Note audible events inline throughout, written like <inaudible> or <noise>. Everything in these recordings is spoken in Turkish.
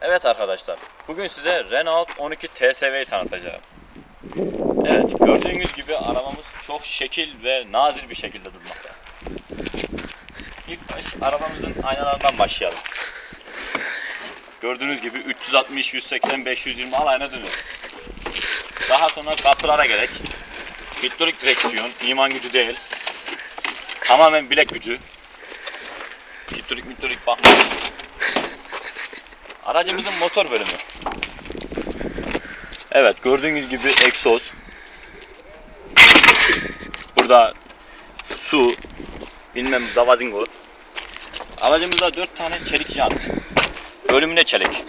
Evet arkadaşlar, bugün size Renault 12 TSV'yi tanıtacağım. Evet, gördüğünüz gibi arabamız çok şekil ve nazir bir şekilde durmakta. İlk baş arabamızın aynalarından başlayalım. Gördüğünüz gibi 360, 180, 520 alayına dönüyor. Daha sonra kapılara gerek. Hidrolik direksiyon, iman gücü değil. Tamamen bilek gücü. Hidrolik hidrolik bakma. Aracımızın motor bölümü. Evet gördüğünüz gibi egzoz. Burada su, bilmem davazingo. Aracımızda 4 tane çelik jant. Bölümüne çelik.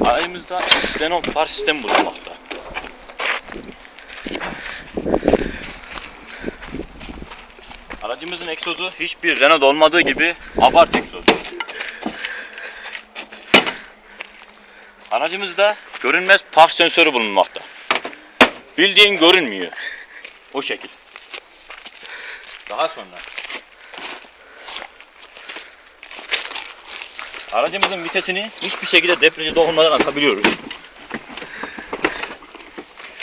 Aracımızda Xenon far sistemi bulunmakta. Aracımızın egzozu hiçbir Renault olmadığı gibi abart egzoz. Aracımızda görünmez park sensörü bulunmakta. Bildiğin görünmüyor. O şekil. Daha sonra Aracımızın vitesini hiçbir şekilde debriyaja dokunmadan atabiliyoruz.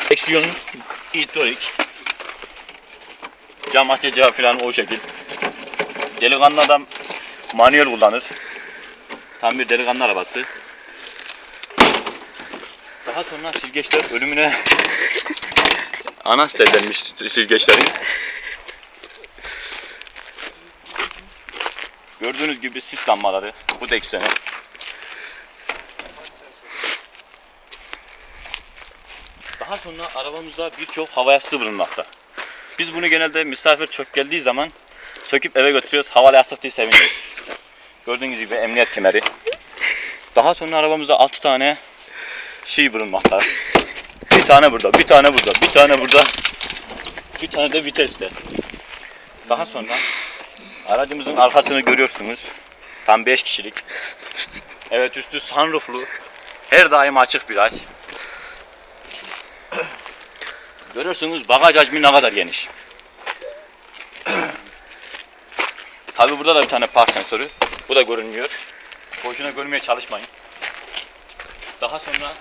Direksiyon hidrolik. Cam açacağı falan o şekil. Delikanlı adam manuel kullanır. Tam bir delikanlı arabası. Daha sonra silgeçler ölümüne <laughs> anas denilmiş silgeçlerin. Gördüğünüz gibi sis lambaları bu da ekseni. Daha sonra arabamızda birçok hava yastığı bulunmakta. Biz bunu genelde misafir çok geldiği zaman söküp eve götürüyoruz. Havalı yastık diye seviniyoruz. Gördüğünüz gibi emniyet kemeri. Daha sonra arabamızda 6 tane şey bulunmakta. Bir tane burada, bir tane burada, bir tane burada. Bir tane de viteste. Daha sonra aracımızın arkasını görüyorsunuz. Tam 5 kişilik. Evet üstü sunrooflu. Her daim açık bir araç. Görüyorsunuz bagaj hacmi ne kadar geniş. <clears throat> Tabi burada da bir tane park sensörü. Bu da görünmüyor. Boşuna görmeye çalışmayın. Daha sonra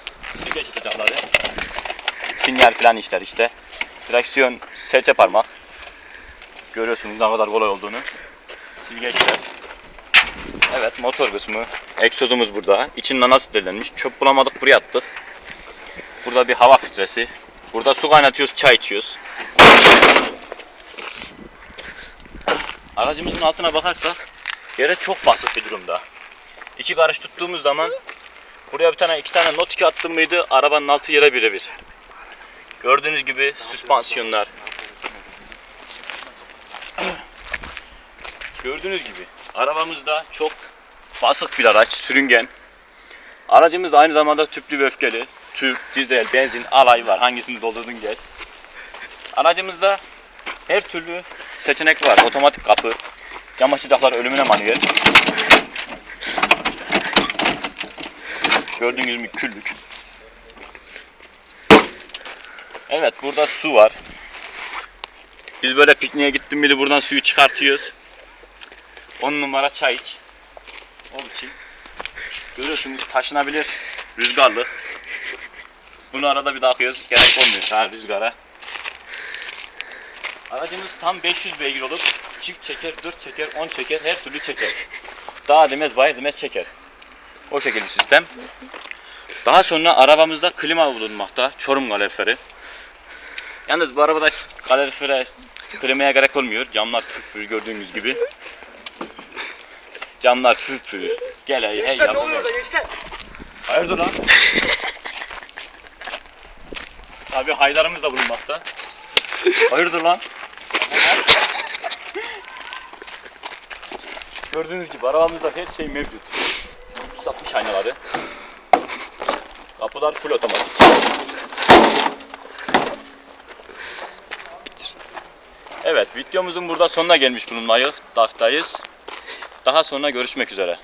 silge çıkacakları. Sinyal falan işler işte. Direksiyon serçe parmak. Görüyorsunuz ne kadar kolay olduğunu. Silgeçler. Evet motor kısmı. Egzozumuz burada. İçinden nasıl delenmiş. Çöp bulamadık buraya attık. Burada bir hava filtresi. Burada su kaynatıyoruz, çay içiyoruz. Aracımızın altına bakarsak yere çok basık bir durumda. İki karış tuttuğumuz zaman buraya bir tane iki tane not 2 attım mıydı arabanın altı yere birebir. Gördüğünüz gibi süspansiyonlar. <clears throat> Gördüğünüz gibi arabamızda çok basık bir araç, sürüngen. Aracımız aynı zamanda tüplü ve öfkeli. Tüp, dizel, benzin, alay var. Hangisini doldurdun gez. Aracımızda her türlü seçenek var. Otomatik kapı, cam açacaklar ölümüne manuel. Gördüğünüz gibi küllük. Evet burada su var. Biz böyle pikniğe gittim bile buradan suyu çıkartıyoruz. 10 numara çay iç. O için. Görüyorsunuz taşınabilir. Rüzgarlı. Bunu arada bir daha akıyoruz. Gerek olmuyor ha rüzgara. Aracımız tam 500 beygir olup çift çeker, 4 çeker, 10 çeker, her türlü çeker. Daha demez, bayır demez çeker. O şekilde sistem. Daha sonra arabamızda klima bulunmakta. Çorum kaloriferi. Yalnız bu arabada kalorifere klimaya gerek olmuyor. Camlar püf gördüğünüz gibi. Camlar püf. Gel hey hey Gençler ne oluyor orada gençler? Hayırdır lan? <laughs> Tabi haydarımız da bulunmakta. Hayırdır lan? Gördüğünüz gibi arabamızda her şey mevcut. 360 aynaları. Kapılar full otomatik. Evet videomuzun burada sonuna gelmiş bulunmayız. Daktayız. Daha sonra görüşmek üzere.